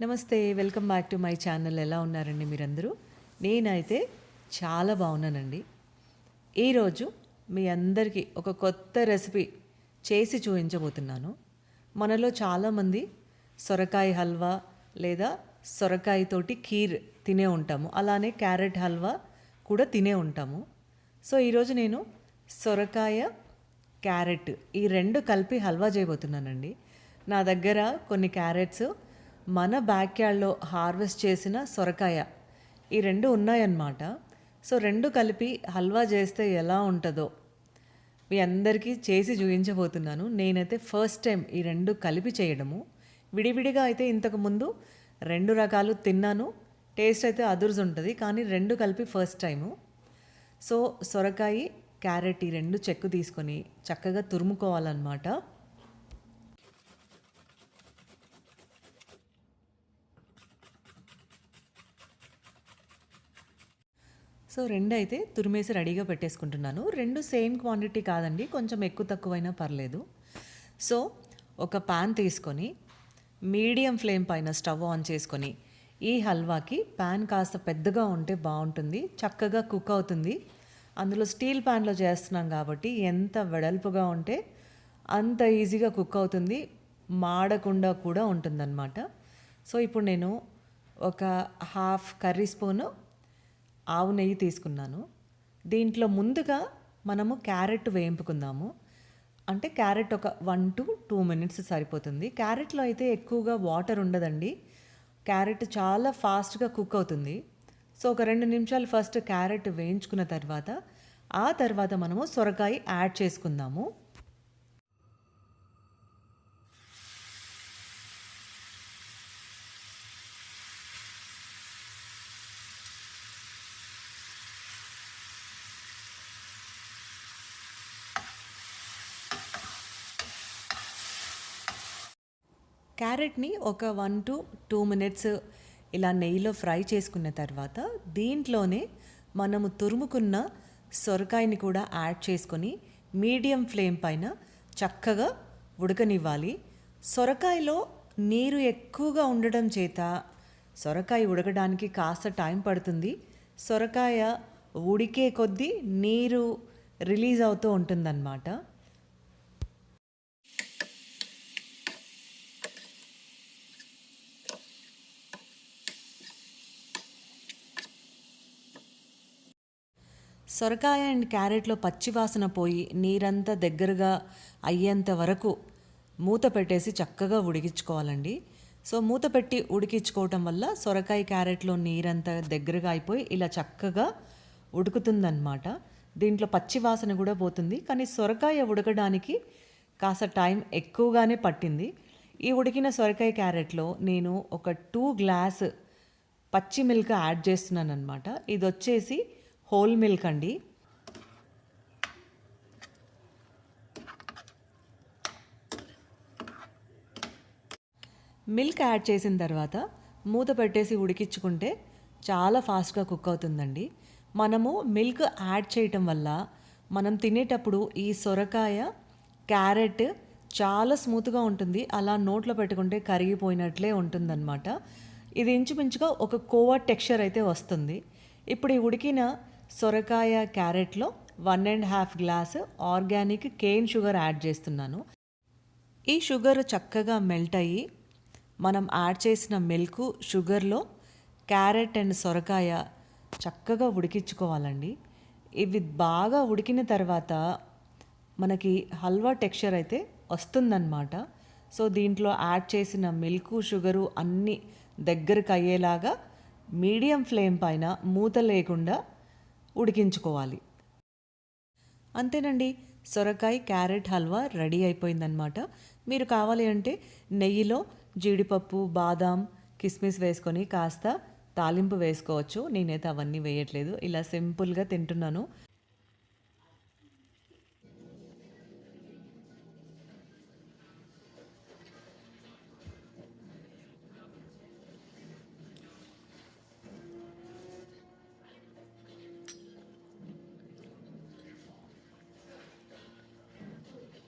నమస్తే welcome back to my channel. ఎలా ఉన్నారండి మీరందరూ? నేనైతే చాలా బాగున్నానండి. ఈరోజు మీ అందరికీ ఒక కొత్త రెసిపీ చేసి చూపించబోతున్నాను. మనలో చాలామంది సొరకాయ హల్వా లేదా సొరకాయతోటి ఖీర్ తినే ఉంటాము. అలానే క్యారెట్ హల్వా కూడా తినే ఉంటాము. సో ఈరోజు నేను సొరకాయ క్యారెట్ ఈ రెండు కలిపి హల్వా చేయబోతున్నానండి. నా దగ్గర కొన్ని క్యారెట్స్ మన బ్యాక్ యార్డ్లో హార్వెస్ట్ చేసిన సొరకాయ. ఈ రెండు ఉన్నాయన్నమాట. సో రెండు కలిపి హల్వా చేస్తే ఎలా ఉంటుందో మీ అందరికీ చేసి చూపించబోతున్నాను. నేనైతే ఫస్ట్ టైం ఈ రెండు కలిపి చేయడము. విడివిడిగా అయితే ఇంతకుముందు రెండు రకాలు తిన్నాను. టేస్ట్ అయితే అదుర్స్ ఉంటుంది కానీ రెండు కలిపి ఫస్ట్ టైము. సో సొరకాయ క్యారెట్ ఈ రెండు చెక్కు తీసుకొని చక్కగా తురుముకోవాలన్నమాట. సో రెండు అయితే తురిమేసి రెడీగా పెట్టేసుకుంటున్నాను. రెండు సేమ్ క్వాంటిటీ కాదండి కొంచెం ఎక్కువ తక్కువైనా పర్లేదు. సో ఒక పాన్ తీసుకొని మీడియం ఫ్లేమ్ పైన స్టవ్ ఆన్ చేసుకొని ఈ హల్వాకి పాన్ కాస్త పెద్దగా ఉంటే బాగుంటుంది చక్కగా కుక్ అవుతుంది. అందులో స్టీల్ ప్యాన్లో చేస్తున్నాం కాబట్టి ఎంత వెడల్పుగా ఉంటే అంత ఈజీగా కుక్ అవుతుంది మాడకుండా కూడా ఉంటుందన్నమాట. సో ఇప్పుడు నేను ఒక హాఫ్ కర్రీ స్పూను ఆవు నెయ్యి తీసుకున్నాను. దీంట్లో ముందుగా మనము క్యారెట్ వేయింపుకుందాము. అంటే క్యారెట్ ఒక వన్ టు టూ మినిట్స్ సరిపోతుంది. క్యారెట్లో అయితే ఎక్కువగా వాటర్ ఉండదండి. క్యారెట్ చాలా ఫాస్ట్గా కుక్ అవుతుంది. సో ఒక రెండు నిమిషాలు ఫస్ట్ క్యారెట్ వేయించుకున్న తర్వాత ఆ తర్వాత మనము సొరకాయ యాడ్ చేసుకుందాము. క్యారెట్ని ఒక వన్ టు టూ మినిట్స్ ఇలా నెయ్యిలో ఫ్రై చేసుకున్న తర్వాత దీంట్లోనే మనము తురుముకున్న సొరకాయని కూడా యాడ్ చేసుకొని మీడియం ఫ్లేమ్ పైన చక్కగా ఉడకనివ్వాలి. సొరకాయలో నీరు ఎక్కువగా ఉండడం చేత సొరకాయ ఉడకడానికి కాస్త టైం పడుతుంది. సొరకాయ ఉడికే కొద్దీ నీరు రిలీజ్ అవుతూ ఉంటుందన్నమాట. సొరకాయ అండ్ క్యారెట్లో పచ్చివాసన పోయి నీరంతా దగ్గరగా అయ్యేంత వరకు మూత పెట్టేసి చక్కగా ఉడికించుకోవాలండి. సో మూత పెట్టి ఉడికించుకోవటం వల్ల సొరకాయ క్యారెట్లో నీరంతా దగ్గరగా అయిపోయి ఇలా చక్కగా ఉడుకుతుందన్నమాట. దీంట్లో పచ్చి వాసన కూడా పోతుంది. కానీ సొరకాయ ఉడకడానికి కాస్త టైం ఎక్కువగానే పట్టింది. ఈ ఉడికిన సొరకాయ క్యారెట్లో నేను ఒక టూ గ్లాస్ పచ్చి మిల్క్ యాడ్ చేస్తున్నాను అనమాట ఇది వచ్చేసి హోల్ మిల్క్ అండి. మిల్క్ యాడ్ చేసిన తర్వాత మూత పెట్టేసి ఉడికించుకుంటే చాలా ఫాస్ట్గా కుక్ అవుతుందండి. మనము మిల్క్ యాడ్ చేయటం వల్ల మనం తినేటప్పుడు ఈ సొరకాయ క్యారెట్ చాలా స్మూత్గా ఉంటుంది. అలా నోట్లో పెట్టుకుంటే కరిగిపోయినట్లే ఉంటుందన్నమాట. ఇది ఇంచుమించుగా ఒక కోవా టెక్స్చర్ అయితే వస్తుంది. ఇప్పుడు ఈ ఉడికిన సొరకాయ క్యారెట్లో one and half glass organic cane sugar add చేస్తున్నాను. ఈ షుగర్ చక్కగా మెల్ట్ అయ్యి మనం యాడ్ చేసిన మిల్క్ షుగర్లో క్యారెట్ అండ్ సొరకాయ చక్కగా ఉడికించుకోవాలండి. ఇవి బాగా ఉడికిన తర్వాత మనకి హల్వా టెక్స్చర్ అయితే వస్తుందన్నమాట. సో దీంట్లో యాడ్ చేసిన మిల్క్ షుగరు అన్నీ దగ్గరకు అయ్యేలాగా మీడియం ఫ్లేమ్ పైన మూత లేకుండా ఉడికించుకోవాలి. అంతేనండి సొరకాయ క్యారెట్ హల్వా రెడీ అయిపోయిందనమాట మీరు కావాలి అంటే నెయ్యిలో జీడిపప్పు బాదాం కిస్మిస్ వేసుకొని కాస్త తాలింపు వేసుకోవచ్చు. నేనైతే అవన్నీ వేయట్లేదు. ఇలా సింపుల్గా తింటున్నాను.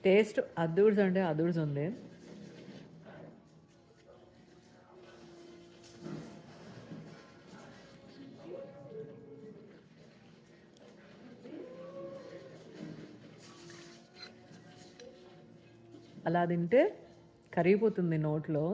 టేస్ట్ అద్దూడ్స్ అంటే అద్దూడ్స్ ఉంది. అలా తింటే కరిగిపోతుంది నోట్లో.